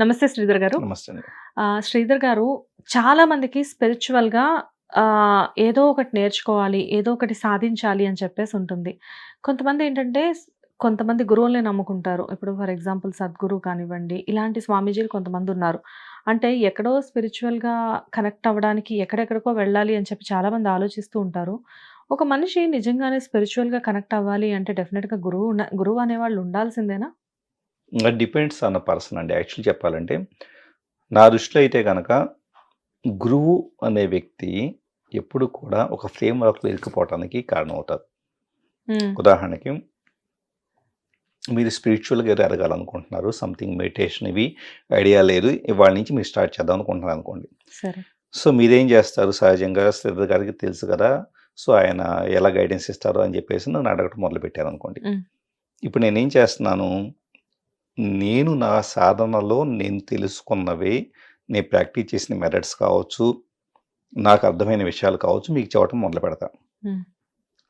నమస్తే శ్రీధర్ గారు. నమస్తే శ్రీధర్ గారు చాలా మందికి స్పిరిచువల్గా ఏదో ఒకటి నేర్చుకోవాలి ఏదో ఒకటి సాధించాలి అని చెప్పేసి ఉంటుంది. కొంతమంది ఏంటంటే కొంతమంది గురువుల్ని నమ్ముకుంటారు. ఇప్పుడు ఫర్ ఎగ్జాంపుల్ సద్గురు కానివ్వండి ఇలాంటి స్వామీజీలు కొంతమంది ఉన్నారు. అంటే ఎక్కడో స్పిరిచువల్గా కనెక్ట్ అవ్వడానికి ఎక్కడెక్కడికో వెళ్ళాలి అని చెప్పి చాలా మంది ఆలోచిస్తూ ఉంటారు. ఒక మనిషి నిజంగానే స్పిరిచువల్గా కనెక్ట్ అవ్వాలి అంటే డెఫినెట్గా గురువు ఉన్న- గురువు అనేవాళ్ళు ఉండాల్సిందేనా? డిపెండ్స్ అన్న పర్సన్ అండి. యాక్చువల్లీ చెప్పాలంటే నా దృష్టిలో అయితే కనుక గురువు అనే వ్యక్తి ఎప్పుడు కూడా ఒక ఫ్రేమ్ వర్క్లో ఇరుక్కుపోవటానికి ఉమ్, ఉదాహరణకి మీరు స్పిరిచువల్గా ఏదో ఎదగాలనుకుంటున్నారు సంథింగ్ మెడిటేషన్ ఇవి ఐడియా లేదు ఇవాళ నుంచి మీరు స్టార్ట్ చేద్దాం అనుకుంటున్నారు అనుకోండి. సో మీరేం చేస్తారు? సహజంగా శ్రద్ధ గారికి తెలుసు కదా సో ఆయన ఎలా గైడెన్స్ ఇస్తారో అని చెప్పేసి నన్ను అడగటం మొదలు పెట్టారు అనుకోండి. ఇప్పుడు నేనేం చేస్తున్నాను? నేను నా సాధనలో నేను తెలుసుకున్నవే నేను ప్రాక్టీస్ చేసిన మెథడ్స్ కావచ్చు నాకు అర్థమైన విషయాలు కావచ్చు మీకు చెప్పడం మొదలు పెడతా.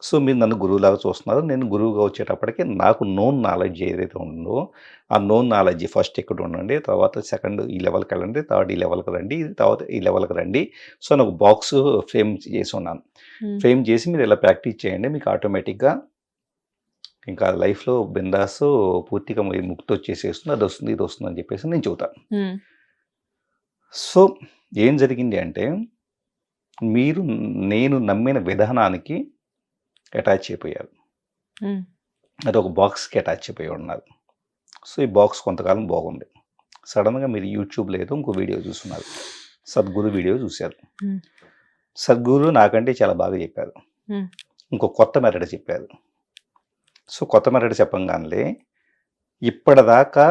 సో మీరు నన్ను గురువులాగా చూస్తున్నారు. నేను గురువుగా వచ్చేటప్పటికి నాకు నోన్ నాలెడ్జ్ ఏదైతే ఉందో ఆ నోన్ నాలెడ్జ్ ఫస్ట్ ఇక్కడ ఉండండి తర్వాత సెకండ్ ఈ లెవెల్కి వెళ్ళండి థర్డ్ ఈ లెవెల్కి రండి తర్వాత ఈ లెవెల్కి రండి. సో నాకు బాక్స్ ఫ్రేమ్ చేసి ఉన్నాను. ఫ్రేమ్ చేసి మీరు ఇలా ప్రాక్టీస్ చేయండి మీకు ఆటోమేటిక్గా ఇంకా లైఫ్లో బిందాస్ పూర్తిగా మీరు ముక్తి వచ్చేసేస్తుంది అది వస్తుంది ఇది వస్తుంది అని చెప్పేసి నేను చెబుతాను సో ఏం జరిగింది అంటే మీరు నేను నమ్మిన విధానానికి అటాచ్ అయిపోయారు. అది ఒక బాక్స్కి అటాచ్ అయిపోయి ఉన్నారు. సో ఈ బాక్స్ కొంతకాలం బాగుంది. సడన్గా మీరు యూట్యూబ్లో ఏదో ఇంకో వీడియో చూస్తున్నారు. సద్గురు వీడియో చూశారు. సద్గురు నాకంటే చాలా బాగా చెప్పారు. ఇంకో కొత్త మెథడ్ చెప్పారు. సో కొత్త మెథడ్ చెప్పంగానే ఇప్పటిదాకా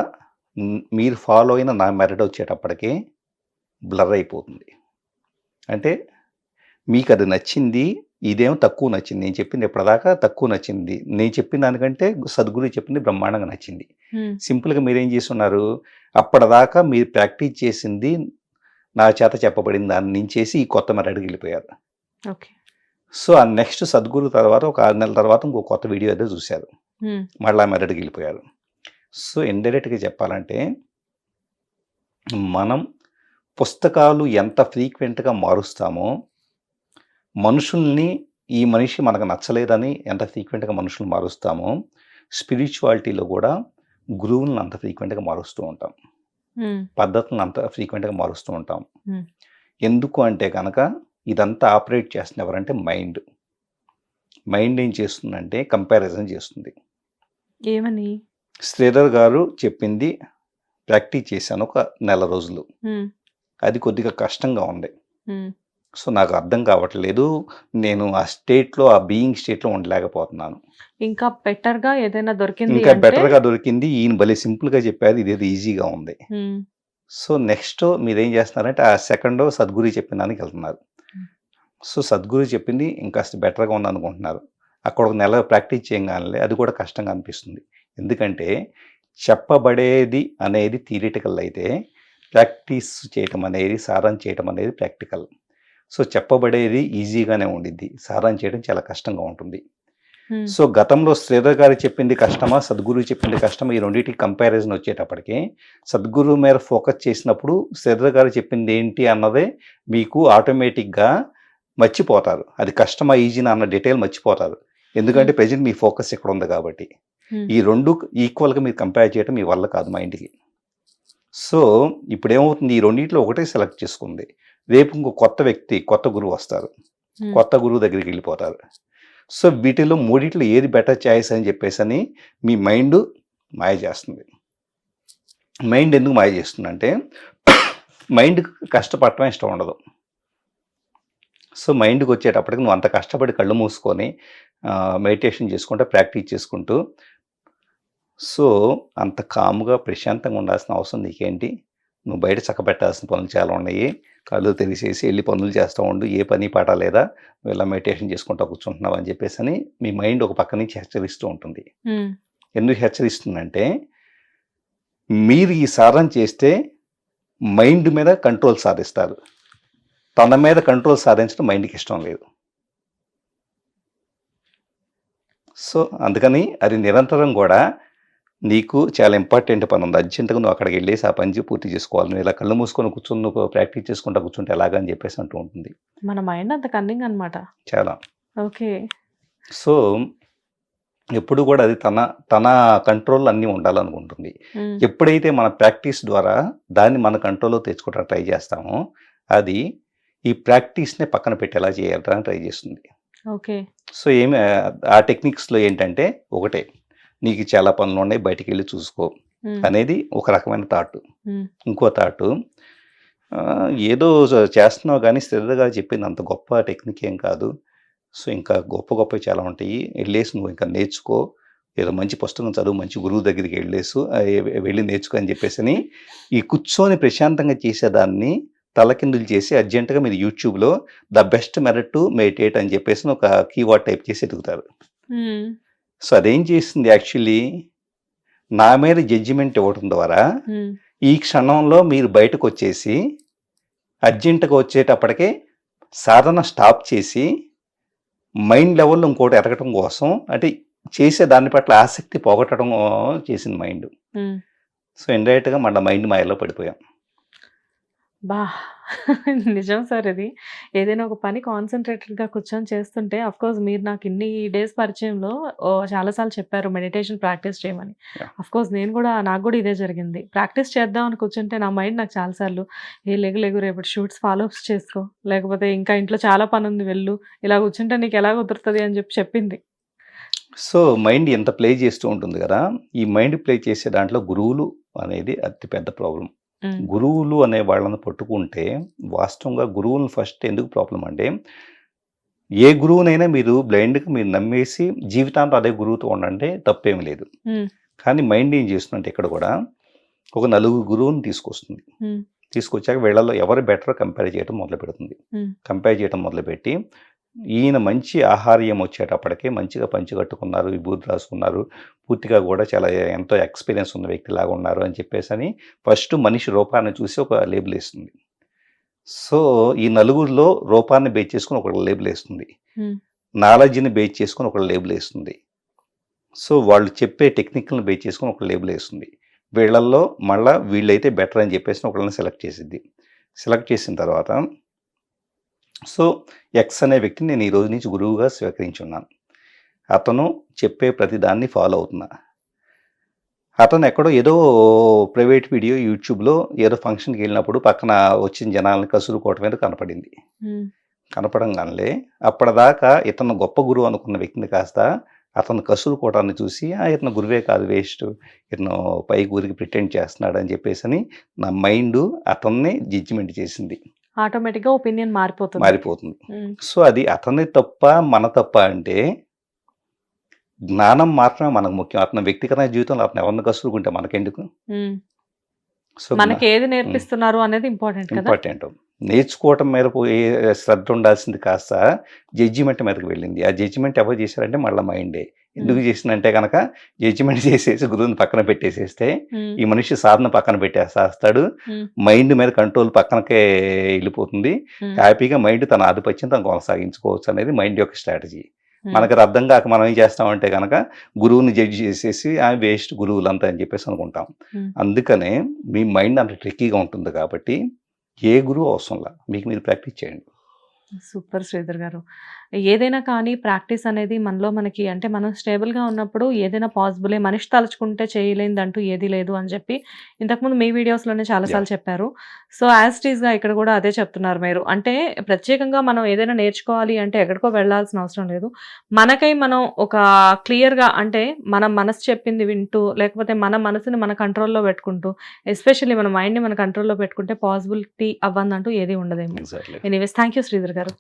మీరు ఫాలో అయిన నా మెథడ్ వచ్చేటప్పటికే బ్లర్ అయిపోతుంది. అంటే మీకు అది నచ్చింది ఇదేమో తక్కువ నచ్చింది నేను చెప్పింది ఇప్పటిదాకా తక్కువ నచ్చింది. నేను చెప్పిన దానికంటే సద్గురు చెప్పింది బ్రహ్మాండంగా నచ్చింది. సింపుల్గా మీరేం చేస్తున్నారు? అప్పటిదాకా మీరు ప్రాక్టీస్ చేసింది నా చేత చెప్పబడిన దాన్ని నుంచేసి ఈ కొత్త మెథడ్కి వెళ్ళిపోయారు. ఓకే. సో ఆ నెక్స్ట్ సద్గురు తర్వాత ఒక ఆరు నెలల తర్వాత ఇంకో కొత్త వీడియో ఏదో చూశారు. మళ్ళీ ఆ మెథడ్కి వెళ్ళిపోయారు. సో ఇండైరెక్ట్గా చెప్పాలంటే మనం పుస్తకాలు ఎంత ఫ్రీక్వెంట్గా మారుస్తామో మనుషుల్ని ఈ మనిషి మనకు నచ్చలేదని ఎంత ఫ్రీక్వెంట్గా మనుషులు మారుస్తామో స్పిరిచువాలిటీలో కూడా గురువులను అంత ఫ్రీక్వెంట్గా మారుస్తూ ఉంటాం. పద్ధతులను అంత ఫ్రీక్వెంట్గా మారుస్తూ ఉంటాం. ఎందుకు అంటే కనుక ఇదంతా ఆపరేట్ చేస్తున్న ఎవరంటే మైండ్. మైండ్ ఏం చేస్తుందంటే కంపారిజన్ చేస్తుంది. ఏమని? శ్రీధర్ గారు చెప్పింది ప్రాక్టీస్ చేశాను ఒక నెల రోజులు. అది కొద్దిగా కష్టంగా ఉంది. సో నాకు అర్థం కావట్లేదు. నేను ఆ స్టేట్లో ఆ బీయింగ్ స్టేట్లో ఉండలేకపోతున్నాను. ఇంకా బెటర్గా ఏదైనా దొరికింది ఇంకా బెటర్గా దొరికింది. ఈయన భలే సింపుల్గా చెప్పారు. ఇదేదో ఈజీగా ఉంది. సో నెక్స్ట్ మీరు ఏం చేస్తున్నారంటే ఆ సెకండ్ సద్గురు చెప్పిన దానికి వెళ్తున్నారు. సో సద్గురు చెప్పింది ఇంకాస్త బెటర్గా ఉంది అనుకుంటున్నారు అక్కడ ఒక నెల ప్రాక్టీస్ చేయగానే అది కూడా కష్టంగా అనిపిస్తుంది. ఎందుకంటే చెప్పబడేది అనేది థియరిటికల్ అయితే ప్రాక్టీస్ చేయటం అనేది సారం చేయటం అనేది ప్రాక్టికల్. సో చెప్పబడేది ఈజీగానే ఉండిద్ది. సారం చేయడం చాలా కష్టంగా ఉంటుంది. సో గతంలో శ్రీధర్ గారు చెప్పింది కష్టమా సద్గురు చెప్పింది కష్టమా ఈ రెండింటికి కంపారిజన్ వచ్చేటప్పటికి సద్గురు మీద ఫోకస్ చేసినప్పుడు శ్రీధర్ గారు చెప్పింది ఏంటి అన్నదే మీకు ఆటోమేటిక్గా మర్చిపోతారు. అది కష్టమా ఈజీనా అన్న డీటెయిల్ మర్చిపోతారు. ఎందుకంటే ప్రజెంట్ మీ ఫోకస్ ఇక్కడ ఉంది కాబట్టి. ఉమ్, ఈ రెండు ఈక్వల్గా మీరు కంపేర్ చేయడం మీ వల్ల కాదు మైండ్కి సో ఇప్పుడు ఏమవుతుంది ఈ రెండింటిలో ఒకటే సెలెక్ట్ చేసుకుంది. రేపు ఇంకో కొత్త వ్యక్తి కొత్త గురువు వస్తారు. ఉమ్, కొత్త గురువు దగ్గరికి వెళ్ళిపోతారు. సో వీటిలో మూడిట్లో ఏది బెటర్ చాయిస్ అని చెప్పేసి అని మీ మైండ్ మాయ చేస్తుంది. మైండ్ ఎందుకు మాయ చేస్తుందంటే మైండ్ కష్టపడటం ఇష్టం ఉండదు. సో మైండ్కి వచ్చేటప్పటికి నువ్వు అంత కష్టపడి కళ్ళు మూసుకొని మెడిటేషన్ చేసుకుంటూ ప్రాక్టీస్ చేసుకుంటూ సో అంత కాముగా ప్రశాంతంగా ఉండాల్సిన అవసరం నీకేంటి? నువ్వు బయట చక్కబెట్టాల్సిన పనులు చాలా ఉన్నాయి. కళ్ళు తెరిసేసి వెళ్ళి పనులు చేస్తూ ఉండు. ఏ పని పాట లేదా? నువ్వు ఇలా మెడిటేషన్ చేసుకుంటూ కూర్చుంటున్నావు అని చెప్పేసి అని మీ మైండ్ ఒక పక్క నుంచి హెచ్చరిస్తూ ఉంటుంది. ఎందుకు హెచ్చరిస్తుందంటే మీరు ఈ సాధన చేస్తే మైండ్ మీద కంట్రోల్ సాధిస్తారు. తన మీద కంట్రోల్ సాధించడం మైండ్కి ఇష్టం లేదు. సో అందుకని అది నిరంతరం కూడా నీకు చాలా ఇంపార్టెంట్ పని ఉంది. అర్జెంటుగా నువ్వు అక్కడికి వెళ్ళేసి ఆ పని పూర్తి చేసుకోవాలి. నువ్వు ఇలా కళ్ళు మూసుకొని కూర్చొని నువ్వు ప్రాక్టీస్ చేసుకుంటా కూర్చుంటే ఎలాగా అని చెప్పేసి అంటూ ఉంటుంది. మన మైండ్ అంత కన్నింగ్ అనమాట చాలా. ఓకే. సో ఎప్పుడు కూడా అది తన తన కంట్రోల్ అన్నీ ఉండాలనుకుంటుంది. ఎప్పుడైతే మన ప్రాక్టీస్ ద్వారా దాన్ని మన కంట్రోల్లో తెచ్చుకోవడానికి ట్రై చేస్తామో అది ఈ ప్రాక్టీస్నే పక్కన పెట్టేలా చేయాలని ట్రై చేస్తుంది. ఓకే. సో ఏమి ఆ టెక్నిక్స్లో ఏంటంటే ఒకటే నీకు చాలా పనులు ఉన్నాయి బయటికి వెళ్ళి చూసుకో అనేది ఒక రకమైన థాట్. ఇంకో థాట్ ఏదో చేస్తున్నావు కానీ శ్రద్ధగా చెప్పింది అంత గొప్ప టెక్నిక్ ఏం కాదు. సో ఇంకా గొప్ప గొప్ప చాలా ఉంటాయి. వెళ్ళేసి నువ్వు ఇంకా నేర్చుకో. ఏదో మంచి పుస్తకం చదువు మంచి గురువు దగ్గరికి వెళ్ళేసు వెళ్ళి నేర్చుకో అని చెప్పేసి అని ఈ కూర్చొని ప్రశాంతంగా చేసేదాన్ని తలకిందులు చేసి అర్జెంటుగా మీరు యూట్యూబ్లో the best method to meditate అని చెప్పేసి ఒక కీవర్డ్ టైప్ చేసి ఎదుగుతారు. సో అదేం చేస్తుంది యాక్చువల్లీ? నా మీద జడ్జిమెంట్ ఇవ్వడం ద్వారా ఈ క్షణంలో మీరు బయటకు వచ్చేసి అర్జెంటుగా వచ్చేటప్పటికే సాధన స్టాప్ చేసి మైండ్ లెవెల్లో ఇంకోటి ఎదగటం కోసం అంటే చేసే దాని పట్ల ఆసక్తి పోగొట్టడం చేసింది మైండ్. సో ఇండైరెక్ట్గా మళ్ళీ మైండ్ మాయలో పడిపోయాం. బా! నిజం సార్ ఇది. ఏదైనా ఒక పని కాన్సన్ట్రేటెడ్గా కూర్చొని చేస్తుంటే అఫ్ కోర్స్ మీరు నాకు ఇన్ని డేస్ పరిచయంలో చాలాసార్లు చెప్పారు మెడిటేషన్ ప్రాక్టీస్ చేయమని. Yeah. అఫ్ కోర్స్ నేను కూడా నాకు కూడా ఇదే జరిగింది. ప్రాక్టీస్ చేద్దాం అని కూర్చుంటే నా మైండ్ నాకు చాలాసార్లు ఏ లేగు లేగు రేపటి షూట్స్ ఫాలోఅప్స్ చేసుకో. లేకపోతే ఇంకా ఇంట్లో చాలా పని ఉంది వెళ్ళు. ఇలా కూర్చుంటే నీకు ఎలా కుదురుతుంది? అని చెప్పి చెప్పింది. సో మైండ్ ఎంత ప్లే చేస్తూ ఉంటుంది కదా ఈ మైండ్ ప్లే చేసే దాంట్లో గురువులు అనేది అతి పెద్ద గురువులు అనే వాళ్ళని పట్టుకుంటే వాస్తవంగా గురువులను ఫస్ట్ ఎందుకు ప్రాబ్లం అంటే ఏ గురువునైనా మీరు బ్లైండ్గా మీరు నమ్మేసి జీవితాంతం అదే గురువుతో ఉండంటే తప్పేమి లేదు. కానీ మైండ్ ఏం చేస్తుందంటే ఇక్కడ కూడా ఒక నలుగురు గురువుని తీసుకొస్తుంది. తీసుకొచ్చాక వీళ్ళలో ఎవరు బెటర్ కంపేర్ చేయడం మొదలు పెడుతుంది. కంపేర్ చేయడం మొదలుపెట్టి ఈయన మంచి ఆహార్యం వచ్చేటప్పటికే మంచిగా పంచి కట్టుకున్నారు విభూతి రాసుకున్నారు పూర్తిగా కూడా చాలా ఎంతో ఎక్స్పీరియన్స్ ఉన్న వ్యక్తిలాగా ఉన్నారు అని చెప్పేసి అని ఫస్ట్ మనిషి రూపాన్ని చూసి ఒక లేబుల్ వేస్తుంది. సో ఈ నలుగురిలో రూపాన్ని బేస్ చేసుకుని ఒక లేబుల్ వేస్తుంది. నాలెడ్జ్ని బేస్ చేసుకుని ఒక లేబుల్ వేస్తుంది. సో వాళ్ళు చెప్పే టెక్నిక్లను బేస్ చేసుకుని ఒక లేబుల్ వేస్తుంది. వీళ్ళల్లో మళ్ళా వీళ్ళైతే బెటర్ అని చెప్పేసి ఒకళ్ళని సెలెక్ట్ చేసిద్ది. సెలెక్ట్ చేసిన తర్వాత సో ఎక్స్ అనే వ్యక్తిని నేను ఈ రోజు నుంచి గురువుగా స్వీకరించున్నాను. అతను చెప్పే ప్రతి దాన్ని ఫాలో అవుతున్నా. అతను ఎక్కడో ఏదో ప్రైవేట్ వీడియో యూట్యూబ్లో ఏదో ఫంక్షన్కి వెళ్ళినప్పుడు పక్కన వచ్చిన జనాలను కసురుకోవటం మీద కనపడింది. కనపడంగానే అప్పటిదాకా ఇతను గొప్ప గురువు అనుకున్న వ్యక్తిని కాస్త అతను కసురుకోవటాన్ని చూసి "ఆ, ఇతను గురువే కాదు వేస్ట్. ఇతను పై గురికి ప్రిటెండ్ చేస్తున్నాడు అని చెప్పేసి అని నా మైండ్ అతన్ని జడ్జిమెంట్ చేసింది. ఆటోమేటిక్గా ఒపీనియన్ మారిపోతుంది. మారిపోతుంది. సో అది అతని తప్ప మన తప్ప అంటే జ్ఞానం మాత్రమే మనకు ముఖ్యం. అతని వ్యక్తిగత జీవితంలో అతను ఎవరిని కసురుకుంటే మనకెందుకు. సో మనకి ఏది నేర్పిస్తున్నారు అనేది ఇంపార్టెంట్ ఇంపార్టెంట్. నేర్చుకోవటం మీద పోయి శ్రద్ధ ఉండాల్సింది కాస్త జడ్జిమెంట్ మీదకి వెళ్ళింది. ఆ జడ్జిమెంట్ ఎవరు చేశారంటే మళ్ళీ మైండే. ఎందుకు చేసిందంటే కనుక జడ్జిమెంట్ చేసేసి గురువుని పక్కన పెట్టేసేస్తే ఈ మనిషి సాధన పక్కన పెట్టేస్తాడు మైండ్ మీద కంట్రోల్ పక్కనకే వెళ్ళిపోతుంది. హ్యాపీగా మైండ్ తన ఆధిపత్యం తను కొనసాగించుకోవచ్చు అనేది మైండ్ యొక్క స్ట్రాటజీ. మనకు అర్థం కాక మనం ఏం చేస్తామంటే కనుక గురువుని జడ్జి చేసేసి ఆ వేస్ట్ గురువులంతా అని చెప్పేసి అనుకుంటాం. అందుకనే మీ మైండ్ అంత ట్రిక్కీగా ఉంటుంది కాబట్టి ఏ గురువు అవసరంలా? మీకు మీరు ప్రాక్టీస్ చేయండి. సూపర్ శ్రీధర్ గారు. ఏదైనా కానీ ప్రాక్టీస్ అనేది మనలో మనకి అంటే మనం స్టేబుల్గా ఉన్నప్పుడు ఏదైనా పాసిబులే మనిషి తలుచుకుంటే చేయలేనిది అంటూ ఏది లేదు అని చెప్పి ఇంతకుముందు మీ వీడియోస్లోనే చాలాసార్లు చెప్పారు. సో యాజ్ టీజ్గా ఇక్కడ కూడా అదే చెప్తున్నారు మీరు. అంటే ప్రత్యేకంగా మనం ఏదైనా నేర్చుకోవాలి అంటే ఎక్కడికో వెళ్ళాల్సిన అవసరం లేదు. మనకై మనం ఒక క్లియర్గా అంటే మన మనసు చెప్పింది వింటూ లేకపోతే మన మనసుని మన కంట్రోల్లో పెట్టుకుంటూ ఎస్పెషల్లీ మన మైండ్ని మన కంట్రోల్లో పెట్టుకుంటే పాసిబిలిటీ అవ్వందంటూ ఏది ఉండదేమో. ఎనీవేస్ థ్యాంక్ యూ శ్రీధర్ గారు.